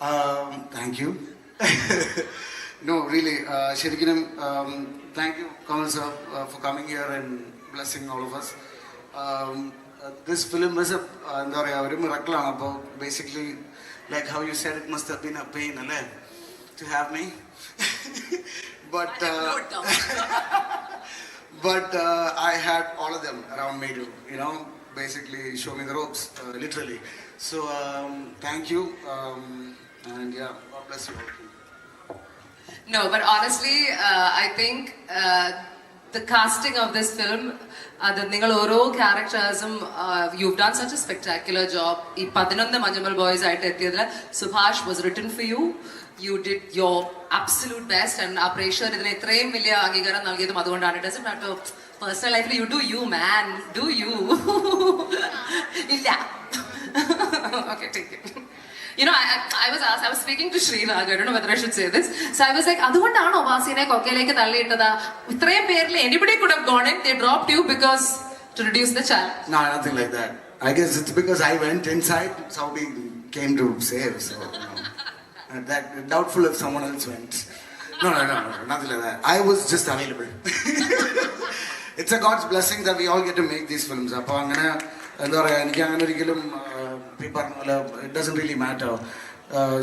Um, thank you. no, really, uh, ശരിക്കും um, thank you, Kamal sir, uh, for coming here and blessing all of us. Um, uh, this film is a, uh, എന്താ പറയുക ഒരു മിറക്കിളാണ് അപ്പോൾ basically like how you said it must been a pain അല്ലേ to have me but but uh, I had all of them around me to, you know, basically show me the ropes, uh, literally. So um, thank you, um, and yeah, God bless you all. No, but honestly, uh, I think uh, the casting of this film, അത് നിങ്ങൾ ഓരോ ക്യാരക്ടേഴ്സും you done such a spectacular job ഈ പതിനൊന്ന് Manjummel boys ആയിട്ട് എത്തിയതിൽ Subhash was written for you you did your absolute best and ആ പ്രേക്ഷകർ ഇതിന് ഇത്രയും വലിയ അംഗീകാരം നൽകിയതും അതുകൊണ്ടാണ്. ഡസ് നോട്ട് പേഴ്സണൽ ലൈഫിൽ you do you man do you ഇല്ല. Okay take it You know, I, I, I was asked, I was speaking to Srinagar, I don't know whether I should say this. So I was like, അതുകൊണ്ടാണോ വാസിനെ കൊക്കയിലേക്ക് തള്ളിയിട്ടത് ഇത്രയും പേരിൽ anybody could have gone in, they dropped you because to reduce the challenge. No, nothing like that. I guess it's because I went inside, Saudi came to save, so. You know, Uh, that doubtful if someone else went. No, no, no, no, nothing like that. I was just available. it's a God's blessing that we all get to make these films. അപ്പോൾ അങ്ങനെ എന്താ പറയുക എനിക്ക് അങ്ങനെ ഒരിക്കലും ഈ പറഞ്ഞ പോലെ ഇറ്റ് ഡസൻ റിയലി മാറ്റർ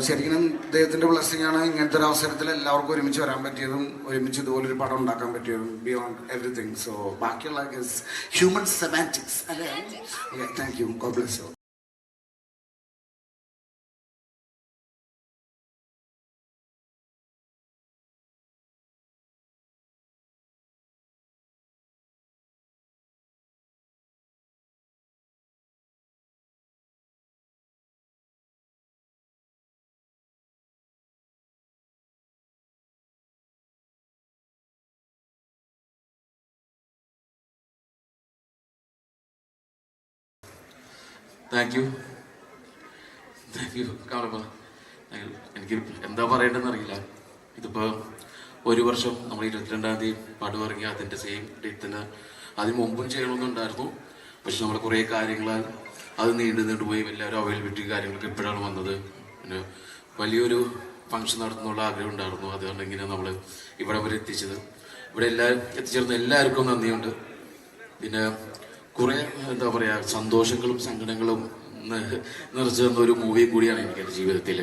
ശരിക്കും ദൈവത്തിന്റെ ബ്ലെസ്സിങ് ആണ് ഇങ്ങനത്തെ ഒരു അവസരത്തിൽ എല്ലാവർക്കും ഒരുമിച്ച് വരാൻ പറ്റിയതും ഒരുമിച്ച് ഇതുപോലെ ഒരു പടം ഉണ്ടാക്കാൻ പറ്റിയതും ബിയോണ്ട് എവറിഥിങ് സോ ബാക്കിയുള്ള ഹ്യൂമൻ സെമാറ്റിക്സ് അല്ലേ? Thank you God bless you thank you thank you കാണുമ്പോൾ എനിക്ക് എന്താ പറയേണ്ടതെന്ന് അറിയില്ല. ഇതിപ്പോൾ ഒരു വർഷം നമ്മൾ ഇരുപത്തിരണ്ടാം തീയതി പാട്ട് പറഞ്ഞ അതിന്റെ സെയിം ഡേറ്റ് തന്നെ അതിന് മുമ്പും ചെയ്യണമെന്നുണ്ടായിരുന്നു. പക്ഷെ നമ്മുടെ കുറേ കാര്യങ്ങളാൽ അത് നീണ്ടു നീണ്ടു പോയി എല്ലാവരും അവൈലബിലിറ്റി കാര്യങ്ങളൊക്കെ ഇപ്പോഴാണ് വന്നത്. പിന്നെ വലിയൊരു ഫംഗ്ഷൻ നടത്തുന്നുള്ള ആഗ്രഹം ഉണ്ടായിരുന്നു. അതുകൊണ്ട് ഇങ്ങനെ നമ്മൾ ഇവിടെ വരെ എത്തിച്ചത്. ഇവിടെ എല്ലാവരും എത്തിച്ചേർന്ന എല്ലാവർക്കും നന്ദിയുണ്ട്. പിന്നെ കുറെ എന്താ പറയാ സന്തോഷങ്ങളും സങ്കടങ്ങളും നിറച്ചു തന്ന ഒരു മൂവി കൂടിയാണ് എനിക്ക് എന്റെ ജീവിതത്തിൽ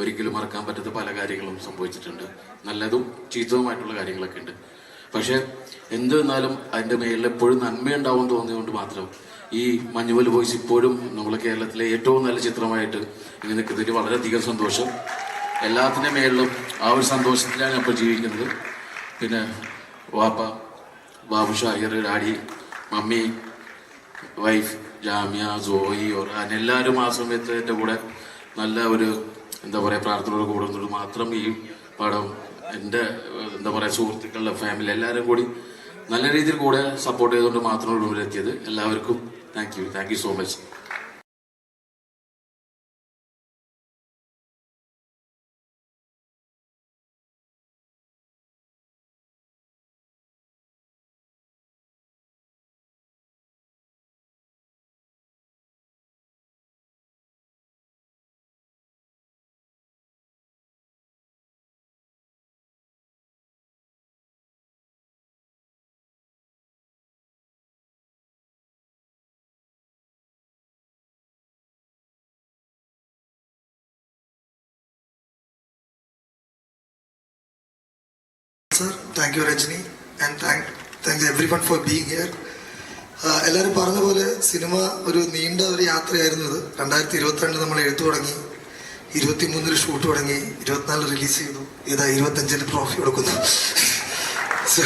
ഒരിക്കലും മറക്കാൻ പറ്റാത്ത പല കാര്യങ്ങളും സംഭവിച്ചിട്ടുണ്ട്. നല്ലതും ചീത്തവുമായിട്ടുള്ള കാര്യങ്ങളൊക്കെ ഉണ്ട്. പക്ഷെ വന്നാലും അതിന്റെ മേലിൽ എപ്പോഴും നന്മയുണ്ടാവും തോന്നിയതുകൊണ്ട് മാത്രം ഈ മഞ്ഞുവൽ വോയിസ് ഇപ്പോഴും നമ്മളെ കേരളത്തിലെ ഏറ്റവും നല്ല ചിത്രമായിട്ട് ഇങ്ങനെ നിൽക്കുന്നതിൽ വളരെയധികം സന്തോഷം. എല്ലാത്തിന്റെ മേലിലും ആ ഒരു സന്തോഷത്തിലാണ് ഇപ്പോൾ ജീവിക്കുന്നത്. പിന്നെ വാപ്പ ബാബുഷ Iyer daddy mummy wife Jamia Joy Oran എല്ലാവരും ആ സമയത്ത് എന്റെ കൂടെ നല്ല ഒരു എന്താ പറയുക പ്രാർത്ഥനയോട് കൂടെ നിന്നിട്ട് മാത്രം ഈ പടം എന്റെ എന്താ പറയുക സുഹൃത്തുക്കളുടെ ഫാമിലി എല്ലാവരും കൂടി നല്ല രീതിയിൽ കൂടെ സപ്പോർട്ട് ചെയ്തുകൊണ്ട് മാത്രമാണ് ഇവിടെ എത്തിയത് എല്ലാവർക്കും thank you thank you so much Sir, thank you Rajani and thank thanks everyone for being here എല്ലാവരും പറഞ്ഞ പോലെ സിനിമ ഒരു നീണ്ട ഒരു യാത്രയായിരുന്നു ഇത്. രണ്ടായിരത്തി ഇരുപത്തിരണ്ട് നമ്മൾ എഴുത്തു തുടങ്ങി. ഇരുപത്തി മൂന്നിൽ ഷൂട്ട് തുടങ്ങി. ഇരുപത്തിനാല് റിലീസ് ചെയ്തു. ഇതാ ഇരുപത്തഞ്ചിന് ട്രോഫി കൊടുക്കുന്നു. സോ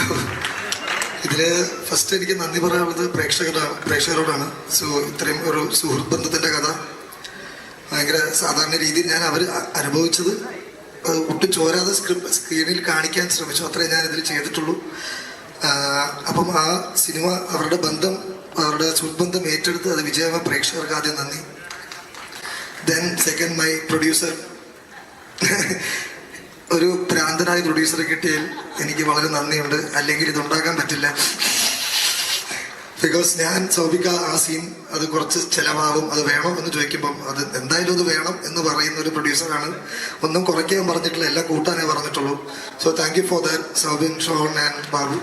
ഇതിൽ ഫസ്റ്റ് എനിക്ക് നന്ദി പറയാനുള്ളത് പ്രേക്ഷകരാണ് പ്രേക്ഷകരോടാണ്. സോ ഇത്രയും ഒരു സുഹൃത്ത് ബന്ധത്തിന്റെ കഥ. ഭയങ്കര സാധാരണ രീതിയിൽ ഞാൻ അവർ അനുഭവിച്ചത്. ഒട്ടും ചോരാതെ സ്ക്രിപ്റ്റ് സ്ക്രീനിൽ കാണിക്കാൻ ശ്രമിച്ചു. അത്രേ ഞാൻ ഇതിൽ ചെയ്തിട്ടുള്ളൂ. അപ്പം ആ സിനിമ അവരുടെ ബന്ധം അവരുടെ സുബന്ധം ഏറ്റെടുത്ത് അത് വിജയമായ പ്രേക്ഷകർക്ക് ആദ്യം നന്ദി. ദെൻ സെക്കൻഡ് മൈ പ്രൊഡ്യൂസർ ഒരു ഭ്രാന്തനായ പ്രൊഡ്യൂസറെ കിട്ടിയാൽ എനിക്ക് വളരെ നന്ദിയുണ്ട്. അല്ലെങ്കിൽ ഇതുണ്ടാക്കാൻ പറ്റില്ല. ബിക്കോസ് ഞാൻ സൗബിക ആ സീൻ അത് കുറച്ച് ചിലവാകും അത് വേണം എന്ന് ചോദിക്കുമ്പം അത് എന്തായാലും അത് വേണം എന്ന് പറയുന്ന ഒരു പ്രൊഡ്യൂസറാണ് ഒന്നും കുറയ്ക്കാൻ പറഞ്ഞിട്ടില്ല എല്ലാം കൂട്ടാനേ പറഞ്ഞിട്ടുള്ളൂ. So thank you for that Soubin Shawn and Babu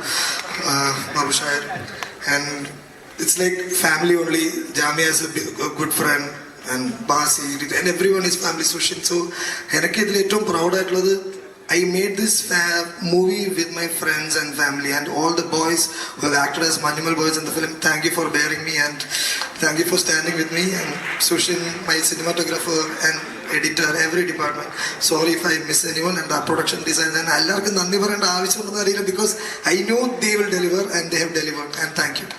Babu Shahir and it's like family only Jamia good friend and Basi and everyone is family Sushin so എനിക്ക് ഇതിൽ ഏറ്റവും പ്രൗഡായിട്ടുള്ളത് I made this movie with my friends and family and all the boys who have acted as Manimal boys in the film. Thank you for bearing me and thank you for standing with me and Sushin, my cinematographer and editor, every department. Sorry if I miss anyone and our production design and എല്ലാവർക്കും നന്ദി പറയേണ്ട ആവശ്യമുണ്ടെന്ന് അറിയില്ല because I know they will deliver and they have delivered and thank you.